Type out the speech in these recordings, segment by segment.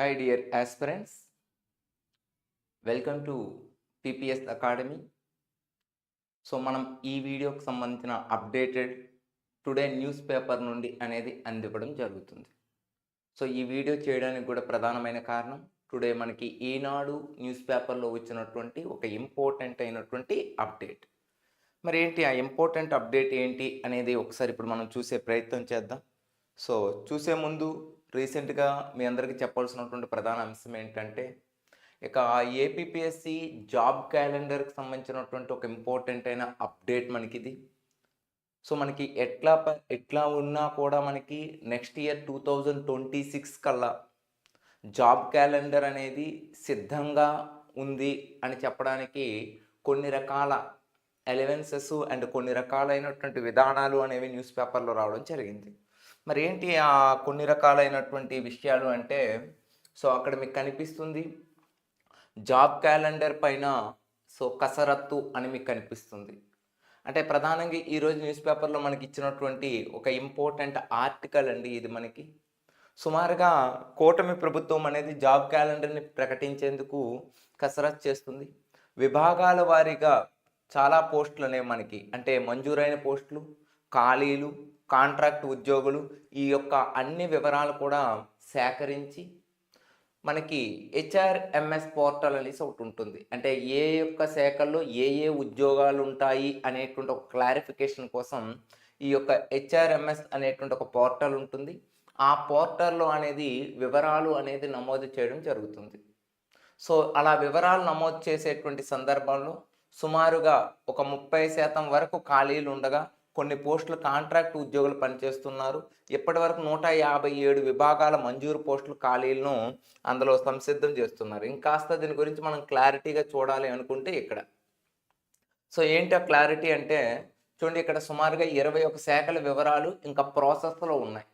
Hi, dear aspirants. Welcome to PPS academy so మనం ఈ వీడియోకి సంబంధించిన అప్డేటెడ్ టుడే న్యూస్ పేపర్ నుండి అనేది అందివ్వడం జరుగుతుంది. సో ఈ వీడియో చేయడానికి కూడా ప్రధానమైన కారణం టుడే మనకి ఈనాడు న్యూస్ పేపర్లో వచ్చినటువంటి ఒక ఇంపార్టెంట్ అయినటువంటి అప్డేట్ మరి ఏంటి ఆ ఇంపార్టెంట్ అప్డేట్ ఏంటి అనేది ఒకసారి ఇప్పుడు మనం చూసే ప్రయత్నం చేద్దాం. సో చూసే ముందు రీసెంట్గా మీ అందరికీ చెప్పాల్సినటువంటి ప్రధాన అంశం ఏంటంటే ఇక ఏపీపీఎస్సి జాబ్ క్యాలెండర్కి సంబంధించినటువంటి ఒక ఇంపార్టెంట్ అయిన అప్డేట్ మనకి ఇది సో మనకి ఎట్లా ప- ఎట్లా ఉన్నా కూడా మనకి next year two thousand twenty six కల్లా జాబ్ క్యాలెండర్ అనేది సిద్ధంగా ఉంది అని చెప్పడానికి కొన్ని రకాల ఎలవెన్సెస్ అండ్ కొన్ని రకాలైనటువంటి విధానాలు అనేవి న్యూస్ పేపర్లో రావడం జరిగింది. మరి ఏంటి ఆ కొన్ని రకాలైనటువంటి విషయాలు అంటే సో అక్కడ మీకు కనిపిస్తుంది జాబ్ క్యాలెండర్ పైన సో కసరత్తు అని మీకు కనిపిస్తుంది. అంటే ప్రధానంగా ఈరోజు న్యూస్ పేపర్లో మనకి ఇచ్చినటువంటి ఒక ఇంపార్టెంట్ ఆర్టికల్ అండి ఇది మనకి. సుమారుగా కూటమి ప్రభుత్వం అనేది జాబ్ క్యాలెండర్ని ప్రకటించేందుకు కసరత్తు చేస్తుంది. విభాగాల వారీగా చాలా పోస్టులు అనేవి మనకి. అంటే మంజూరైన పోస్టులు ఖాళీలు కాంట్రాక్ట్ ఉద్యోగులు ఈ యొక్క అన్ని వివరాలు కూడా సేకరించి మనకి హెచ్ఆర్ఎంఎస్ పోర్టల్ అనేసి ఒకటి ఉంటుంది. అంటే ఏ యొక్క శాఖల్లో ఏ ఏ ఉద్యోగాలు ఉంటాయి అనేటువంటి ఒక క్లారిఫికేషన్ కోసం ఈ యొక్క హెచ్ఆర్ఎంఎస్ అనేటువంటి ఒక పోర్టల్ ఉంటుంది. ఆ పోర్టల్లో అనేది వివరాలు అనేది నమోదు చేయడం జరుగుతుంది. సో అలా వివరాలు నమోదు చేసేటువంటి సందర్భంలో సుమారుగా ఒక ముప్పై శాతం వరకు ఖాళీలు ఉండగా కొన్ని పోస్టులు కాంట్రాక్ట్ ఉద్యోగులు పనిచేస్తున్నారు. ఇప్పటి వరకు నూట యాభై ఏడు విభాగాల మంజూరు పోస్టులు ఖాళీలను అందులో సంసిద్ధం చేస్తున్నారు. ఇంకాస్త దీని గురించి మనం క్లారిటీగా చూడాలి అనుకుంటే ఇక్కడ. సో ఏంటి ఆ క్లారిటీ అంటే చూడండి ఇక్కడ సుమారుగా ఇరవై ఒక శాఖల వివరాలు ఇంకా ప్రాసెస్లో ఉన్నాయి.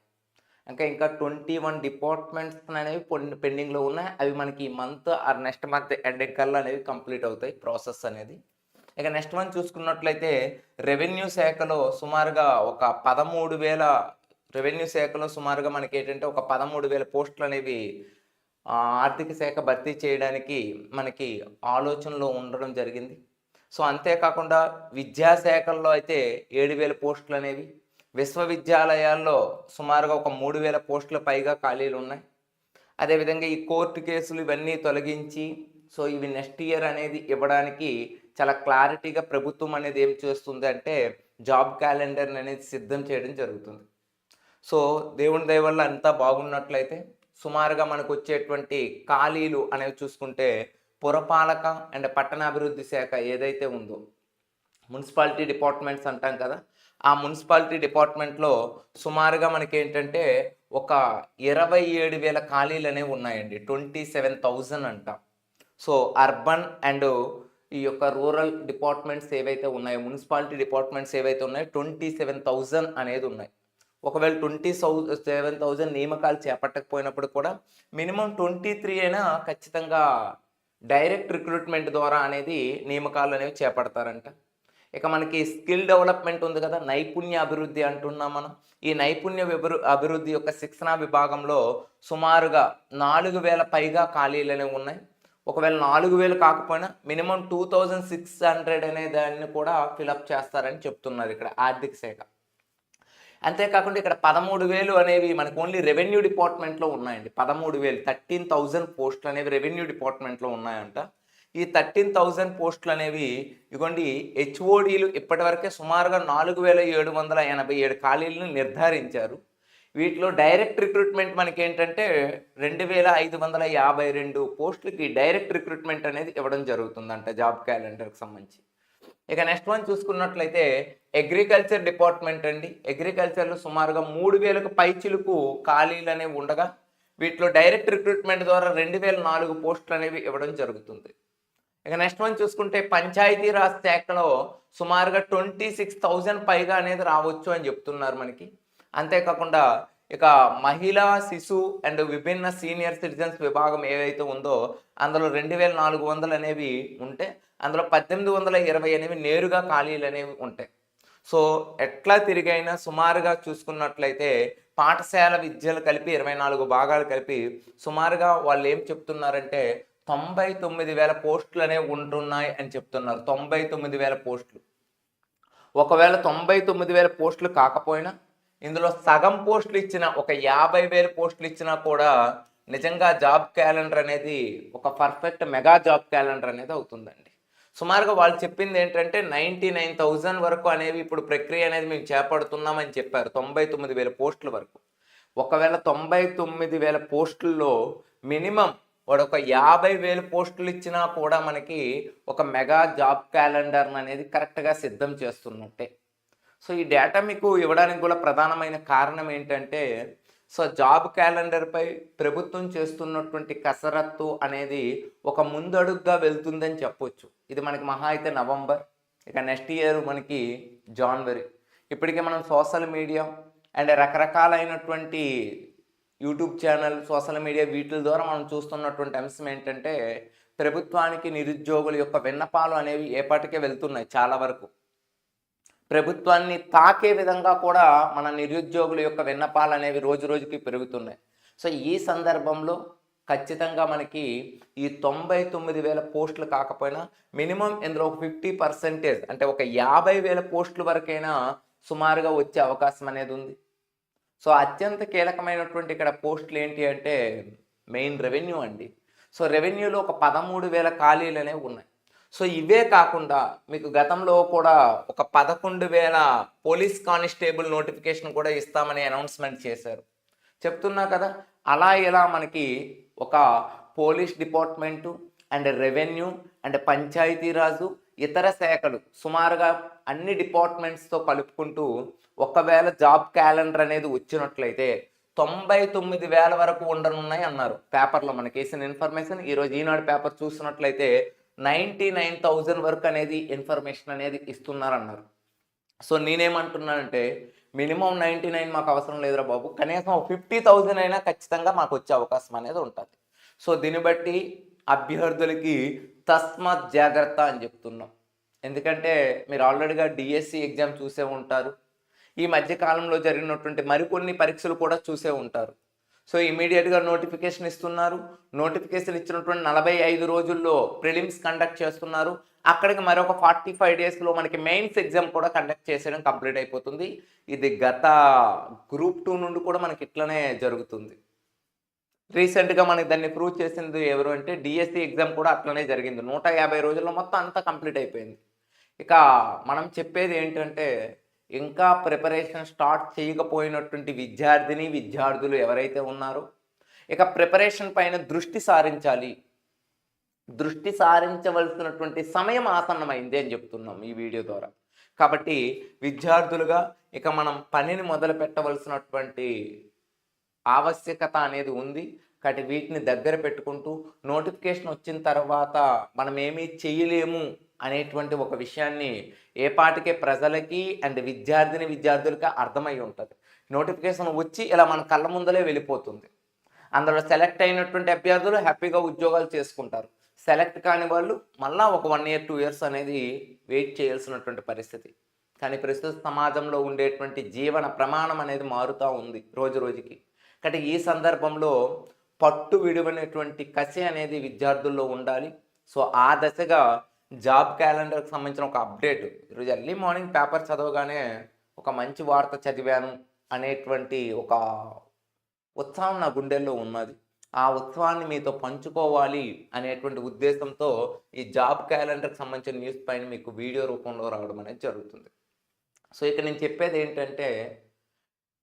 ఇంకా ఇంకా ట్వంటీ వన్ డిపార్ట్మెంట్స్ అనేవి పెండింగ్లో ఉన్నాయి. అవి మనకి ఈ month or next month ending కల్లా అనేవి కంప్లీట్ అవుతాయి ప్రాసెస్ అనేది. ఇక నెక్స్ట్ మంత్ చూసుకున్నట్లయితే రెవెన్యూ శాఖలో సుమారుగా ఒక పదమూడు వేల రెవెన్యూ శాఖలో సుమారుగా మనకి ఏంటంటే ఒక పదమూడు వేల పోస్టులు అనేవి ఆర్థిక శాఖ భర్తీ చేయడానికి మనకి ఆలోచనలో ఉండడం జరిగింది. సో అంతేకాకుండా విద్యాశాఖల్లో అయితే ఏడు వేల పోస్టులు అనేవి విశ్వవిద్యాలయాల్లో సుమారుగా ఒక మూడు వేల పోస్టుల పైగా ఖాళీలు ఉన్నాయి. అదేవిధంగా ఈ కోర్టు కేసులు ఇవన్నీ తొలగించి సో ఇవి నెక్స్ట్ ఇయర్ అనేది ఇవ్వడానికి చాలా క్లారిటీగా ప్రభుత్వం అనేది ఏం చేస్తుంది అంటే జాబ్ క్యాలెండర్ అనేది సిద్ధం చేయడం జరుగుతుంది. సో దేవుని దయ వల్ల అంతా బాగున్నట్లయితే సుమారుగా మనకు వచ్చేటువంటి ఖాళీలు అనేవి చూసుకుంటే పురపాలక అండ్ పట్టణాభివృద్ధి శాఖ ఏదైతే ఉందో మున్సిపాలిటీ డిపార్ట్మెంట్స్ అంటాం కదా ఆ మున్సిపాలిటీ డిపార్ట్మెంట్లో సుమారుగా మనకి ఏంటంటే ఒక ఇరవై ఏడు వేల ఖాళీలు అనేవి ఉన్నాయండి. ట్వంటీ సెవెన్ థౌజండ్ అంట. సో అర్బన్ అండ్ ఈ యొక్క రూరల్ డిపార్ట్మెంట్స్ ఏవైతే ఉన్నాయో మున్సిపాలిటీ డిపార్ట్మెంట్స్ ఏవైతే ఉన్నాయో ట్వంటీ సెవెన్ థౌజండ్ అనేది ఉన్నాయి. ఒకవేళ ట్వంటీ సౌ సెవెన్ థౌజండ్ నియామకాలు చేపట్టకపోయినప్పుడు కూడా మినిమం ట్వంటీ త్రీ అయినా ఖచ్చితంగా డైరెక్ట్ రిక్రూట్మెంట్ ద్వారా అనేది నియామకాలు అనేవి చేపడతారంట. ఇక మనకి స్కిల్ డెవలప్మెంట్ ఉంది కదా నైపుణ్య అభివృద్ధి అంటున్నాం మనం. ఈ నైపుణ్య విభరు అభివృద్ధి యొక్క శిక్షణా విభాగంలో సుమారుగా నాలుగు వేల పైగా ఖాళీలు అనేవి ఉన్నాయి. ఒకవేళ నాలుగు వేలు కాకపోయినా minimum two thousand six hundred అనే దాన్ని కూడా ఫిలప్ చేస్తారని చెప్తున్నారు ఇక్కడ ఆర్థిక శాఖ. అంతేకాకుండా ఇక్కడ పదమూడు వేలు అనేవి మనకు ఓన్లీ రెవెన్యూ డిపార్ట్మెంట్లో ఉన్నాయండి. పదమూడు వేలు థర్టీన్ థౌజండ్ పోస్టులు అనేవి రెవెన్యూ డిపార్ట్మెంట్లో ఉన్నాయంట. ఈ థర్టీన్ థౌజండ్ పోస్టులు అనేవి ఇగోండి హెచ్ఓడీలు ఇప్పటివరకే సుమారుగా నాలుగు వేల ఏడు వందల ఎనభై ఏడు ఖాళీలను నిర్ధారించారు. వీటిలో డైరెక్ట్ రిక్రూట్మెంట్ మనకి ఏంటంటే రెండు వేల ఐదు వందల యాభై రెండు పోస్టులకి డైరెక్ట్ రిక్రూట్మెంట్ అనేది ఇవ్వడం జరుగుతుందంట జాబ్ క్యాలెండర్కి సంబంధించి. ఇక నెక్స్ట్ వన్ చూసుకున్నట్లయితే అగ్రికల్చర్ డిపార్ట్మెంట్ అండి. అగ్రికల్చర్లో సుమారుగా మూడు వేలకు పైచిలకు ఖాళీలు అనేవి ఉండగా వీటిలో డైరెక్ట్ రిక్రూట్మెంట్ ద్వారా రెండు వేల నాలుగు పోస్టులు అనేవి ఇవ్వడం జరుగుతుంది. ఇక నెక్స్ట్ వన్ చూసుకుంటే పంచాయతీరాజ్ శాఖలో సుమారుగా ట్వంటీ సిక్స్ థౌజండ్ పైగా అనేది రావచ్చు అని చెప్తున్నారు మనకి. అంతేకాకుండా ఇక మహిళా శిశు అండ్ విభిన్న సీనియర్ సిటిజన్స్ విభాగం ఏదైతే ఉందో అందులో రెండు వేల నాలుగు వందలు అనేవి ఉంటే అందులో పద్దెనిమిది వందల ఇరవై అనేవి నేరుగా ఖాళీలు అనేవి ఉంటాయి. సో ఎట్లా తిరిగైనా సుమారుగా చూసుకున్నట్లయితే పాఠశాల విద్యలు కలిపి ఇరవై నాలుగు భాగాలు కలిపి సుమారుగా వాళ్ళు ఏం చెప్తున్నారంటే తొంభై తొమ్మిది వేల పోస్టులు అనేవి ఉంటున్నాయి అని చెప్తున్నారు. తొంభై తొమ్మిది వేల పోస్టులు. ఒకవేళ తొంభై తొమ్మిది వేల పోస్టులు కాకపోయినా ఇందులో సగం పోస్టులు ఇచ్చిన ఒక యాభై వేలు పోస్టులు ఇచ్చినా కూడా నిజంగా జాబ్ క్యాలెండర్ అనేది ఒక పర్ఫెక్ట్ మెగా జాబ్ క్యాలెండర్ అనేది అవుతుందండి. సుమారుగా వాళ్ళు చెప్పింది ఏంటంటే నైంటీ నైన్ థౌజండ్ వరకు అనేవి ఇప్పుడు ప్రక్రియ అనేది మేము చేపడుతున్నామని చెప్పారు తొంభై తొమ్మిది వేల పోస్టుల వరకు. ఒకవేళ తొంభై తొమ్మిది వేల పోస్టుల్లో మినిమం వాడు ఒక యాభై వేల పోస్టులు ఇచ్చినా కూడా మనకి ఒక మెగా జాబ్ క్యాలెండర్ అనేది కరెక్ట్గా సిద్ధం చేస్తున్నట్టే. సో ఈ డేటా మీకు ఇవ్వడానికి కూడా ప్రధానమైన కారణం ఏంటంటే సో జాబ్ క్యాలెండర్పై ప్రభుత్వం చేస్తున్నటువంటి కసరత్తు అనేది ఒక ముందడుగ్గా వెళ్తుందని చెప్పొచ్చు. ఇది మనకి మహా అయితే నవంబర్. ఇక నెక్స్ట్ ఇయర్ మనకి జాన్వరి. ఇప్పటికే మనం సోషల్ మీడియా అండ్ రకరకాలైనటువంటి యూట్యూబ్ ఛానల్ సోషల్ మీడియా వీటి ద్వారా మనం చూస్తున్నటువంటి అంశం ఏంటంటే ప్రభుత్వానికి నిరుద్యోగుల యొక్క విన్నపాలు అనేవి ఏపాటికే వెళ్తున్నాయి చాలా వరకు. ప్రభుత్వాన్ని తాకే విధంగా కూడా మన నిరుద్యోగుల యొక్క విన్నపాలు అనేవి రోజు రోజుకి పెరుగుతున్నాయి. సో ఈ సందర్భంలో ఖచ్చితంగా మనకి ఈ తొంభై తొమ్మిది వేల పోస్టులు కాకపోయినా మినిమం ఇందులో ఒక ఫిఫ్టీ పర్సెంటేజ్ అంటే ఒక యాభై వేల పోస్టుల వరకైనా సుమారుగా వచ్చే అవకాశం అనేది ఉంది. సో అత్యంత కీలకమైనటువంటి ఇక్కడ పోస్టులు ఏంటి అంటే మెయిన్ రెవెన్యూ అండి. సో రెవెన్యూలో ఒక పదమూడు వేల ఖాళీలు అనేవి ఉన్నాయి. సో ఇవే కాకుండా మీకు గతంలో కూడా ఒక పదకొండు వేల పోలీస్ కానిస్టేబుల్ నోటిఫికేషన్ కూడా ఇస్తామని అనౌన్స్మెంట్ చేశారు. చెప్తున్నా కదా అలా ఇలా మనకి ఒక police department and revenue and Panchayati Raj ఇతర శాఖలు సుమారుగా అన్ని డిపార్ట్మెంట్స్తో కలుపుకుంటూ ఒకవేళ జాబ్ క్యాలెండర్ అనేది వచ్చినట్లయితే తొంభై తొమ్మిది వేల వరకు ఉండనున్నాయి అన్నారు. పేపర్లో మనకి వేసిన ఇన్ఫర్మేషన్ ఈరోజు ఈనాడు పేపర్ చూసినట్లయితే నైంటీ నైన్ థౌజండ్ వరకు అనేది ఇన్ఫర్మేషన్ అనేది ఇస్తున్నారన్నారు. సో నేనేమంటున్నానంటే మినిమం నైంటీ నైన్ మాకు అవసరం లేదురా బాబు. కనీసం ఫిఫ్టీ థౌజండ్ అయినా ఖచ్చితంగా మాకు వచ్చే అవకాశం అనేది ఉంటుంది. సో దీన్ని బట్టి అభ్యర్థులకి తస్మాత్ జాగ్రత్త అని చెప్తున్నాం. ఎందుకంటే మీరు ఆల్రెడీగా డిఎస్సి ఎగ్జామ్ చూసే ఉంటారు. ఈ మధ్య కాలంలో జరిగినటువంటి మరికొన్ని పరీక్షలు కూడా చూసే ఉంటారు. సో ఇమీడియట్గా నోటిఫికేషన్ ఇస్తున్నారు. నోటిఫికేషన్ ఇచ్చినటువంటి నలభై ఐదు రోజుల్లో ప్రిలిమ్స్ కండక్ట్ చేస్తున్నారు. అక్కడికి మరొక ఫార్టీ ఫైవ్ డేస్లో మనకి మెయిన్స్ ఎగ్జామ్ కూడా కండక్ట్ చేసేయడం కంప్లీట్ అయిపోతుంది. ఇది గత గ్రూప్ టూ నుండి కూడా మనకి ఇట్లనే జరుగుతుంది. రీసెంట్గా మనకి దాన్ని ప్రూవ్ చేసింది ఎవరు అంటే డిఎస్సి ఎగ్జామ్ కూడా అట్లనే జరిగింది. నూట యాభై రోజుల్లో మొత్తం అంతా కంప్లీట్ అయిపోయింది. ఇక మనం చెప్పేది ఏంటంటే ఇంకా ప్రిపరేషన్ స్టార్ట్ చేయకపోయినటువంటి విద్యార్థిని విద్యార్థులు ఎవరైతే ఉన్నారో ఇక ప్రిపరేషన్ పైన దృష్టి సారించాలి. దృష్టి సారించవలసినటువంటి సమయం ఆసన్నమైంది అని చెప్తున్నాం ఈ వీడియో ద్వారా. కాబట్టి విద్యార్థులుగా ఇక మనం పనిని మొదలు పెట్టవలసినటువంటి ఆవశ్యకత అనేది ఉంది. కాబట్టి వీటిని దగ్గర పెట్టుకుంటూ నోటిఫికేషన్ వచ్చిన తర్వాత మనం ఏమీ చేయలేము అనేటువంటి ఒక విషయాన్ని ఏ పాటికే ప్రజలకి అండ్ విద్యార్థిని విద్యార్థులకి అర్థమై ఉంటుంది. నోటిఫికేషన్ వచ్చి ఇలా మన కళ్ళ ముందలే వెళ్ళిపోతుంది. అందులో సెలెక్ట్ అయినటువంటి అభ్యర్థులు హ్యాపీగా ఉద్యోగాలు చేసుకుంటారు. సెలెక్ట్ కాని వాళ్ళు మళ్ళీ ఒక వన్ ఇయర్ టూ ఇయర్స్ అనేది వెయిట్ చేయాల్సినటువంటి పరిస్థితి. కానీ ప్రస్తుత సమాజంలో ఉండేటువంటి జీవన ప్రమాణం అనేది మారుతూ ఉంది రోజు రోజుకి. కాబట్టి ఈ సందర్భంలో పట్టు విడివనేటువంటి కసి అనేది విద్యార్థుల్లో ఉండాలి. సో ఆ దశగా జాబ్ క్యాలెండర్కి సంబంధించిన ఒక అప్డేట్. ఈరోజు ఎర్లీ మార్నింగ్ పేపర్ చదవగానే ఒక మంచి వార్త చదివాను అనేటువంటి ఒక ఉత్సాహం నా గుండెల్లో ఉన్నది. ఆ ఉత్సవాన్ని మీతో పంచుకోవాలి అనేటువంటి ఉద్దేశంతో ఈ జాబ్ క్యాలెండర్కి సంబంధించిన న్యూస్ పైన మీకు వీడియో రూపంలో రావడం అనేది జరుగుతుంది. సో ఇక నేను చెప్పేది ఏంటంటే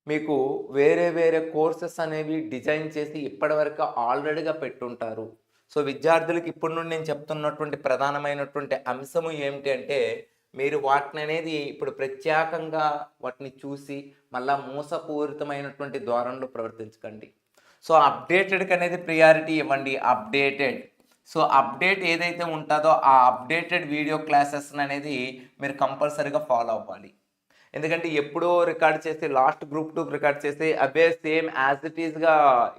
మీకు వేరే వేరే కోర్సెస్ అనేవి డిజైన్ చేసి ఇప్పటివరకు ఆల్రెడీగా పెట్టుంటారు. సో విద్యార్థులకు ఇప్పటి నుండి నేను చెప్తున్నటువంటి ప్రధానమైనటువంటి అంశము ఏమిటి అంటే మీరు వాటిని అనేది ఇప్పుడు ప్రత్యేకంగా వాటిని చూసి మళ్ళా మోసపూరితమైనటువంటి ధోరణిలో ప్రవర్తించకండి. సో అప్డేటెడ్కి అనేది ప్రియారిటీ ఇవ్వండి అప్డేటెడ్. సో అప్డేట్ ఏదైతే ఉంటుందో ఆ అప్డేటెడ్ వీడియో క్లాసెస్ అనేది మీరు కంపల్సరీగా ఫాలో అవ్వాలి. ఎందుకంటే ఎప్పుడో రికార్డ్ చేసి లాస్ట్ గ్రూప్ టూ రికార్డ్ చేసి అవే సేమ్ యాజ్ ఇట్ ఈస్గా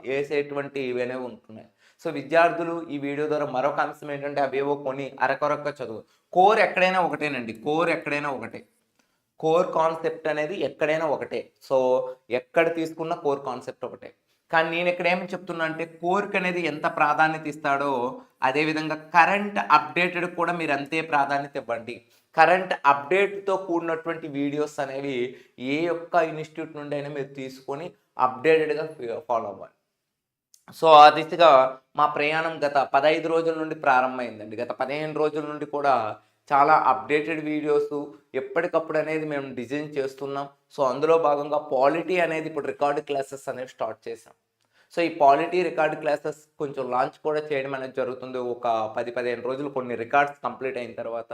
వేసేటువంటి ఇవనే ఉంటున్నాయి. సో విద్యార్థులు ఈ వీడియో ద్వారా మరొక అంశం ఏంటంటే అవేవో కొని అరకొరక్క చదువు. కోర్ ఎక్కడైనా ఒకటేనండి. కోర్ ఎక్కడైనా ఒకటే. కోర్ కాన్సెప్ట్ అనేది ఎక్కడైనా ఒకటే. సో ఎక్కడ తీసుకున్న కోర్ కాన్సెప్ట్ ఒకటే. కానీ నేను ఇక్కడ ఏమని చెప్తున్నా అంటే కోర్క్ అనేది ఎంత ప్రాధాన్యత ఇస్తాడో అదేవిధంగా కరెంట్ అప్డేటెడ్ కూడా మీరు అంతే ప్రాధాన్యత ఇవ్వండి. కరెంట్ అప్డేట్తో కూడినటువంటి వీడియోస్ అనేవి ఏ ఒక్క ఇన్స్టిట్యూట్ నుండి అయినా మీరు తీసుకొని అప్డేటెడ్గా ఫాలో అవ్వాలి. సో ఆ దిశగా మా ప్రయాణం గత పదహైదు రోజుల నుండి ప్రారంభమైందండి. గత పదిహేను రోజుల నుండి కూడా చాలా అప్డేటెడ్ వీడియోస్ ఎప్పటికప్పుడు అనేది మేము డిజైన్ చేస్తున్నాం. సో అందులో భాగంగా పాలిటీ అనేది ఇప్పుడు రికార్డు క్లాసెస్ అనేవి స్టార్ట్ చేసాం సో ఈ పాలిటీ రికార్డ్ క్లాసెస్ కొంచెం లాంచ్ కూడా చేయడం అనేది జరుగుతుంది. ఒక పది పదిహేను రోజులు కొన్ని రికార్డ్స్ కంప్లీట్ అయిన తర్వాత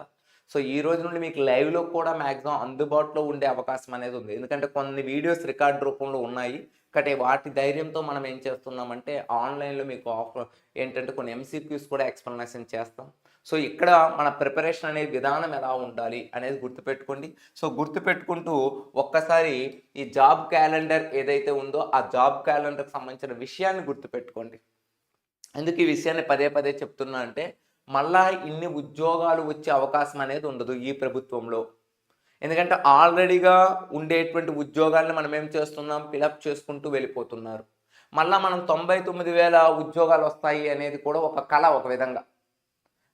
సో ఈ రోజు నుండి మీకు లైవ్లో కూడా మ్యాక్సిమం అందుబాటులో ఉండే అవకాశం అనేది ఉంది. ఎందుకంటే కొన్ని వీడియోస్ రికార్డ్ రూపంలో ఉన్నాయి. కాబట్టి వాటి ధైర్యంతో మనం ఏం చేస్తున్నామంటే ఆన్లైన్లో మీకు ఆఫర్ ఏంటంటే కొన్ని ఎంసీక్యూస్ కూడా ఎక్స్ప్లెనేషన్ చేస్తాం. సో ఇక్కడ మన ప్రిపరేషన్ అనే విధానం ఎలా ఉండాలి అనేది గుర్తుపెట్టుకోండి. సో గుర్తుపెట్టుకుంటూ ఒక్కసారి ఈ జాబ్ క్యాలెండర్ ఏదైతే ఉందో ఆ జాబ్ క్యాలెండర్కి సంబంధించిన విషయాన్ని గుర్తుపెట్టుకోండి. ఎందుకు ఈ విషయాన్ని పదే పదే చెప్తున్నా అంటే మళ్ళా ఇన్ని ఉద్యోగాలు వచ్చే అవకాశం అనేది ఉండదు ఈ ప్రభుత్వంలో. ఎందుకంటే ఆల్రెడీగా ఉండేటువంటి ఉద్యోగాలను మనం ఏం చేస్తున్నాం? ఫిలప్ చేసుకుంటూ వెళ్ళిపోతున్నారు. మళ్ళా మనం తొంభై తొమ్మిది వేల ఉద్యోగాలు వస్తాయి అనేది కూడా ఒక కళ ఒక విధంగా.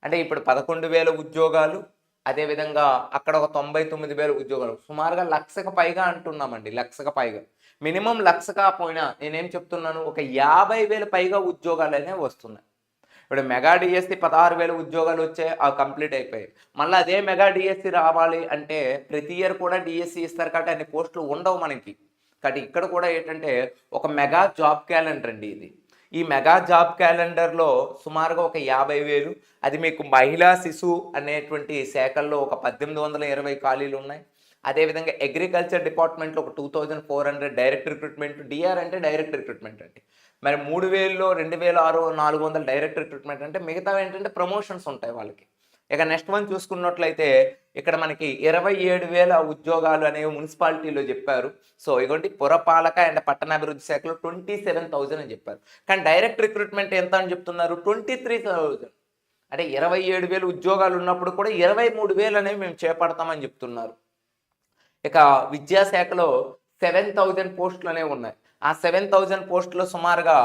అంటే ఇప్పుడు పదకొండు వేల ఉద్యోగాలు అదేవిధంగా అక్కడ ఒక తొంభై తొమ్మిది వేల ఉద్యోగాలు. సుమారుగా లక్షకు పైగా అంటున్నామండి లక్షకు పైగా. మినిమం లక్ష కాకపోయినా నేనేం చెప్తున్నాను? ఒక యాభై వేల పైగా ఉద్యోగాలు అనేవి వస్తున్నాయి. ఇప్పుడు మెగా డిఎస్సి పదహారు వేల ఉద్యోగాలు వచ్చాయి అవి కంప్లీట్ అయిపోయాయి. మళ్ళీ అదే మెగా డిఎస్సి రావాలి అంటే ప్రతి ఇయర్ కూడా డిఎస్సి ఇస్తారు కాబట్టి అన్ని పోస్టులు ఉండవు మనకి. కాబట్టి ఇక్కడ కూడా ఏంటంటే ఒక మెగా జాబ్ క్యాలెండర్ అండి ఇది. ఈ మెగా జాబ్ క్యాలెండర్లో సుమారుగా ఒక యాభై వేలు అది మీకు మహిళా శిశు అనేటువంటి శాఖల్లో ఒక పద్దెనిమిది వందల ఇరవై ఖాళీలు ఉన్నాయి. అదేవిధంగా అగ్రికల్చర్ డిపార్ట్మెంట్లో ఒక two thousand four hundred direct recruitment DR అంటే డైరెక్ట్ రిక్రూట్మెంట్ అండి. మరి మూడు వేలలో రెండు వేల ఆరు నాలుగు వందల డైరెక్ట్ రిక్రూట్మెంట్ అంటే మిగతా ఏంటంటే ప్రమోషన్స్ ఉంటాయి వాళ్ళకి. ఇక నెక్స్ట్ వన్ చూసుకున్నట్లయితే ఇక్కడ మనకి ఇరవై ఏడు వేల ఉద్యోగాలు అనేవి మున్సిపాలిటీలో చెప్పారు. సో ఇగోండి పురపాలక అండ్ పట్టణాభివృద్ధి శాఖలో ట్వంటీ సెవెన్ థౌజండ్ అని చెప్పారు. కానీ డైరెక్ట్ రిక్రూట్మెంట్ ఎంత అని చెప్తున్నారు? ట్వంటీ త్రీ థౌజండ్ అంటే ఇరవై ఏడు వేలు ఉద్యోగాలు ఉన్నప్పుడు కూడా ఇరవై మూడు వేలు అనేవి మేము చేపడతామని చెప్తున్నారు. ఇక విద్యాశాఖలో సెవెన్ థౌజండ్ పోస్టులు అనేవి ఉన్నాయి. ఆ సెవెన్ థౌజండ్ పోస్టులు సుమారుగా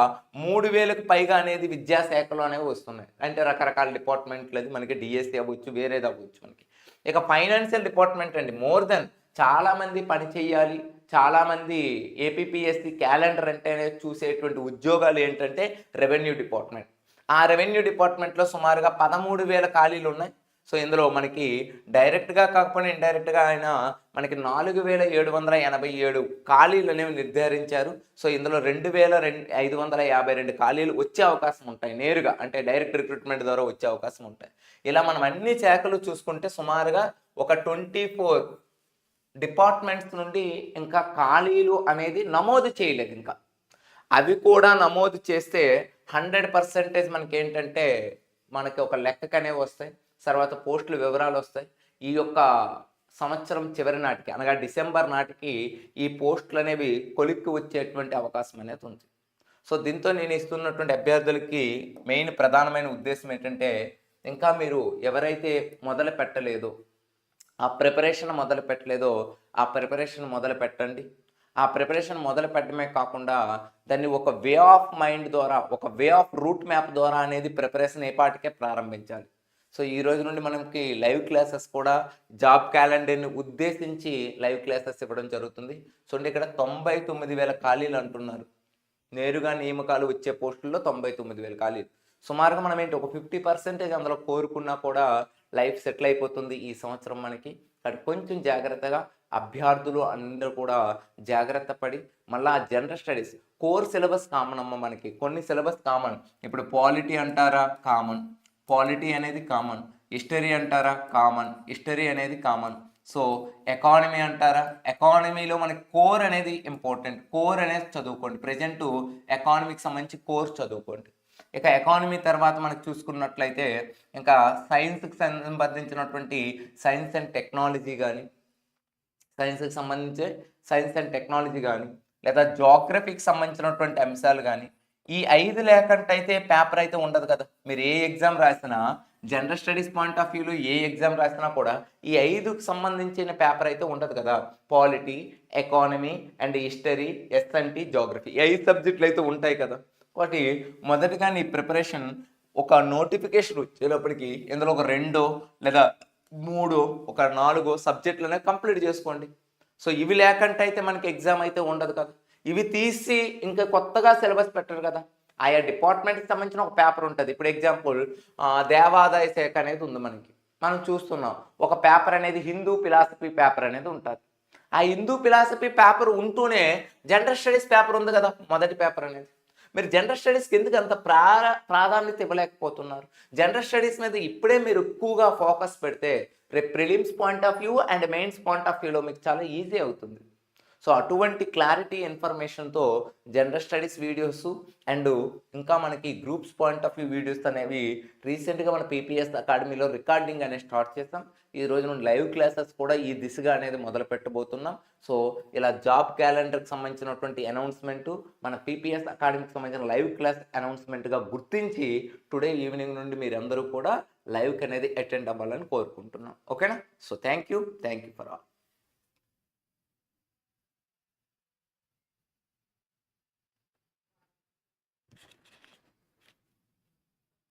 మూడు వేలకు పైగా అనేది విద్యాశాఖలో అనేవి వస్తున్నాయి. అంటే రకరకాల డిపార్ట్మెంట్లు అది మనకి డిఎస్సి అవ్వచ్చు వేరేది అవ్వచ్చు మనకి. ఇక ఫైనాన్షియల్ డిపార్ట్మెంట్ అండి మోర్ దెన్ చాలామంది పని చేయాలి చాలామంది ఏపీపీఎస్సి క్యాలెండర్ అంటే చూసేటువంటి ఉద్యోగాలు ఏంటంటే రెవెన్యూ డిపార్ట్మెంట్. ఆ రెవెన్యూ డిపార్ట్మెంట్లో సుమారుగా పదమూడు వేల ఖాళీలు ఉన్నాయి. సో ఇందులో మనకి డైరెక్ట్గా కాకపోయినా ఇండైరెక్ట్గా ఆయన మనకి నాలుగు వేల ఏడు వందల ఎనభై ఏడు ఖాళీలు అనేవి నిర్ధారించారు. సో ఇందులో రెండు వేల రెండు ఐదు వందల యాభై రెండు ఖాళీలు వచ్చే అవకాశం ఉంటాయి నేరుగా. అంటే డైరెక్ట్ రిక్రూట్మెంట్ ద్వారా వచ్చే అవకాశం ఉంటాయి. ఇలా మనం అన్ని శాఖలు చూసుకుంటే సుమారుగా ఒక ట్వంటీ ఫోర్ డిపార్ట్మెంట్స్ నుండి ఇంకా ఖాళీలు అనేది నమోదు చేయలేదు ఇంకా. అవి కూడా నమోదు చేస్తే హండ్రెడ్ పర్సెంటేజ్ మనకి ఏంటంటే మనకి ఒక లెక్కకనే వస్తాయి. తర్వాత పోస్టుల వివరాలు వస్తాయి. ఈ యొక్క సంవత్సరం చివరి నాటికి అనగా డిసెంబర్ నాటికి ఈ పోస్టులు అనేవి కొలిక్కి వచ్చేటువంటి అవకాశం అనేది ఉంది. సో దీంతో నేను ఇస్తున్నటువంటి అభ్యర్థులకి మెయిన్ ప్రధానమైన ఉద్దేశం ఏంటంటే ఇంకా మీరు ఎవరైతే మొదలు పెట్టలేదో ఆ ప్రిపరేషన్ మొదలు పెట్టలేదో ఆ ప్రిపరేషన్ మొదలు పెట్టండి. ఆ ప్రిపరేషన్ మొదలు పెట్టడమే కాకుండా దాన్ని ఒక వే ఆఫ్ మైండ్ ద్వారా ఒక వే ఆఫ్ రూట్ మ్యాప్ ద్వారా అనేది ప్రిపరేషన్ ఏపాటికే ప్రారంభించాలి. సో ఈ రోజు నుండి మనకి లైవ్ క్లాసెస్ కూడా జాబ్ క్యాలెండర్ని ఉద్దేశించి లైవ్ క్లాసెస్ ఇవ్వడం జరుగుతుంది. సో ఇక్కడ తొంభై తొమ్మిది వేల ఖాళీలు అంటున్నారు. నేరుగా నియామకాలు వచ్చే పోస్టుల్లో తొంభై తొమ్మిది వేల ఖాళీలు. సుమారుగా మనం ఏంటి ఒక ఫిఫ్టీ పర్సెంటేజ్ అందులో కోరుకున్నా కూడా లైఫ్ సెటిల్ అయిపోతుంది ఈ సంవత్సరం మనకి. కాబట్టి కొంచెం జాగ్రత్తగా అభ్యర్థులు అందరూ కూడా జాగ్రత్త పడి మళ్ళీ general studies core syllabus common అమ్మ మనకి. కొన్ని సిలబస్ కామన్. ఇప్పుడు పాలిటీ అంటారా? కామన్. పాలిటీ అనేది కామన్ హిస్టరీ అంటారా? కామన్ హిస్టరీ అనేది కామన్ సో ఎకానమీ అంటారా? ఎకానమీలో మనకి కోర్ అనేది ఇంపార్టెంట్ కోర్ అనేది చదువుకోండి. ప్రజెంట్ ఎకానమీకి సంబంధించి కోర్స్ చదువుకోండి. ఇక ఎకానమీ తర్వాత మనకు చూసుకున్నట్లయితే ఇంకా సైన్స్కి సంబంధించినటువంటి సైన్స్ అండ్ టెక్నాలజీ కానీ సైన్స్కి సంబంధించే సైన్స్ అండ్ టెక్నాలజీ కానీ లేదా జాగ్రఫీకి సంబంధించినటువంటి అంశాలు కానీ ఈ ఐదు లేకంటే అయితే పేపర్ అయితే ఉండదు కదా. మీరు ఏ ఎగ్జామ్ రాసినా జనరల్ స్టడీస్ పాయింట్ ఆఫ్ వ్యూలో ఏ ఎగ్జామ్ రాసినా కూడా ఈ ఐదుకు సంబంధించిన పేపర్ అయితే ఉండదు కదా. Polity economy and history S and T geography ఈ ఐదు సబ్జెక్టులు అయితే ఉంటాయి కదా. కాబట్టి మొదటిగా నీ ప్రిపరేషన్ ఒక నోటిఫికేషన్ వచ్చేటప్పటికి ఇందులో ఒక రెండో లేదా మూడో ఒక నాలుగో సబ్జెక్టులనే కంప్లీట్ చేసుకోండి. సో ఇవి లేకంటే అయితే మనకి ఎగ్జామ్ అయితే ఉండదు కదా. ఇవి తీసి ఇంకా కొత్తగా సిలబస్ పెట్టరు కదా. ఆయా డిపార్ట్మెంట్కి సంబంధించిన ఒక పేపర్ ఉంటుంది. ఇప్పుడు ఎగ్జాంపుల్ దేవాదాయ శాఖ అనేది ఉంది మనకి. మనం చూస్తున్నాం. ఒక పేపర్ అనేది హిందూ ఫిలాసఫీ పేపర్ అనేది ఉంటుంది. ఆ హిందూ ఫిలాసఫీ పేపర్ ఉంటూనే జనరల్ స్టడీస్ పేపర్ ఉంది కదా మొదటి పేపర్ అనేది. మీరు జనరల్ స్టడీస్కి ఎందుకు అంత ప్రా ప్రాధాన్యత ఇవ్వలేకపోతున్నారు? జనరల్ స్టడీస్ మీద ఇప్పుడే మీరు ఎక్కువగా ఫోకస్ పెడితే రేపు prelims point of view and mains point of వ్యూలో మీకు చాలా ఈజీ అవుతుంది. సో అటువంటి క్లారిటీ ఇన్ఫర్మేషన్తో జనరల్ స్టడీస్ వీడియోస్ అండ్ ఇంకా మనకి groups point of view videos అనేవి రీసెంట్గా మన పీపీఎస్ అకాడమీలో రికార్డింగ్ అనేది స్టార్ట్ చేస్తాం. ఈ రోజు నుండి లైవ్ క్లాసెస్ కూడా ఈ దిశగా అనేది మొదలు పెట్టబోతున్నాం. సో ఇలా జాబ్ క్యాలెండర్కి సంబంధించినటువంటి అనౌన్స్మెంట్ మన పీపీఎస్ అకాడమీకి సంబంధించిన లైవ్ క్లాస్ అనౌన్స్మెంట్గా గుర్తించి టుడే ఈవినింగ్ నుండి మీరందరూ కూడా లైవ్కి అనేది అటెండ్ అవ్వాలని కోరుకుంటున్నాం. ఓకేనా so thank you thank you for all